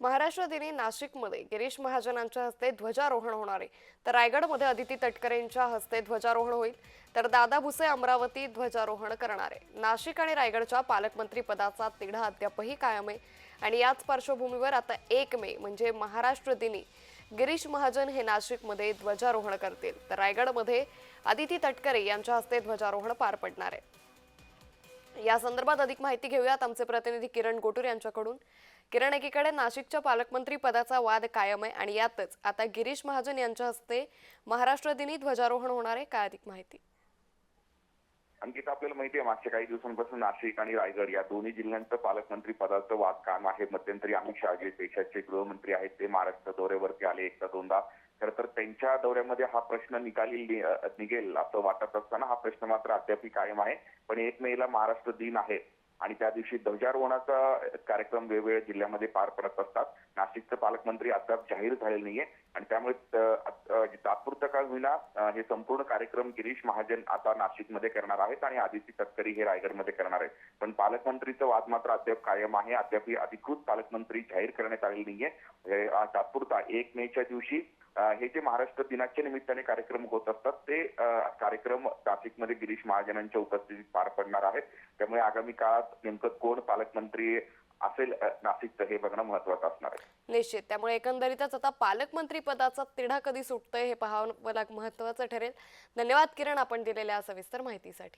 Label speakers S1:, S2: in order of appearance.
S1: महाराष्ट्र दिनी नाशिकमध्ये गिरीश महाजनांच्या हस्ते ध्वजारोहण होणार आहे. तर रायगडमध्ये अदिती तटकरेंच्या हस्ते ध्वजारोहण होईल. तर दादा भुसे अमरावती ध्वजारोहण करणार आहे. नाशिक आणि रायगडच्या पालकमंत्री पदाचा तिढा अद्यापही कायम आहे. आणि याच पार्श्वभूमीवर आता एक मे म्हणजे महाराष्ट्र दिनी गिरीश महाजन हे नाशिकमध्ये ध्वजारोहण करतील. तर रायगडमध्ये अदिती तटकरे यांच्या हस्ते ध्वजारोहण पार पडणार आहे. या संदर्भात अधिक माहिती घेऊयात आमचे प्रतिनिधी किरण गोटूर यांच्याकडून. किरण एकीकडे नाशिकच्या पालकमंत्री पदाचा वाद कायम आहे आणि यातच आता गिरीश महाजन यांच्या हस्ते महाराष्ट्र दिनी ध्वजारोहण होणार आहे. काय अधिक माहिती?
S2: अंकिता आपल्याला माहिती आहे मागच्या काही दिवसांपासून नाशिक आणि रायगड या दोन्ही जिल्ह्यांचं पालकमंत्री पदाचं वाद काम आहे. मध्यंतरी अमित शहा जे देशाचे गृहमंत्री आहेत. ते महाराष्ट्र दौऱ्यावरती आले. एकदा दोनदा खरं तर त्यांच्या दौऱ्यामध्ये हा प्रश्न निकाली नि- निघेल असं वाटत असताना हा प्रश्न मात्र अद्यापही कायम आहे. पण एक मेला महाराष्ट्र दिन आहे आणि त्या दिवशी ध्वजारोहणाचा कार्यक्रम वेगवेगळ्या जिल्ह्यामध्ये पार पडत असतात. नाशिकचे पालकमंत्री अद्याप जाहीर झालेले नाहीये आणि त्यामुळे अ, तात्पुरता काळ होईना हे संपूर्ण कार्यक्रम गिरीश महाजन आता नाशिकमध्ये करणार आहेत आणि आदिती तटकरी हे रायगडमध्ये करणार आहेत. पण पालकमंत्रीचं वाद मात्र अद्याप कायम आहे. अद्याप अधिकृत पालकमंत्री जाहीर करण्यात आलेली नाहीये. हे, तात्पुरता एक मेच्या दिवशी हे जे महाराष्ट्र दिनाच्या निमित्ताने कार्यक्रम होत असतात ते कार्यक्रम नाशिकमध्ये गिरीश महाजनांच्या उपस्थितीत पार पडणार आहेत. त्यामुळे आगामी काळात नेमकं कोण पालकमंत्री असेल नाशिकचं हे बघणं महत्वाचं असणार आहे.
S1: निश्चित. त्यामुळे एकंदरीतच आता पालकमंत्री पदाचा तिढा कधी सुटतोय हे पाहावं महत्वाचं ठरेल. धन्यवाद किरण आपण दिलेल्या सविस्तर माहितीसाठी.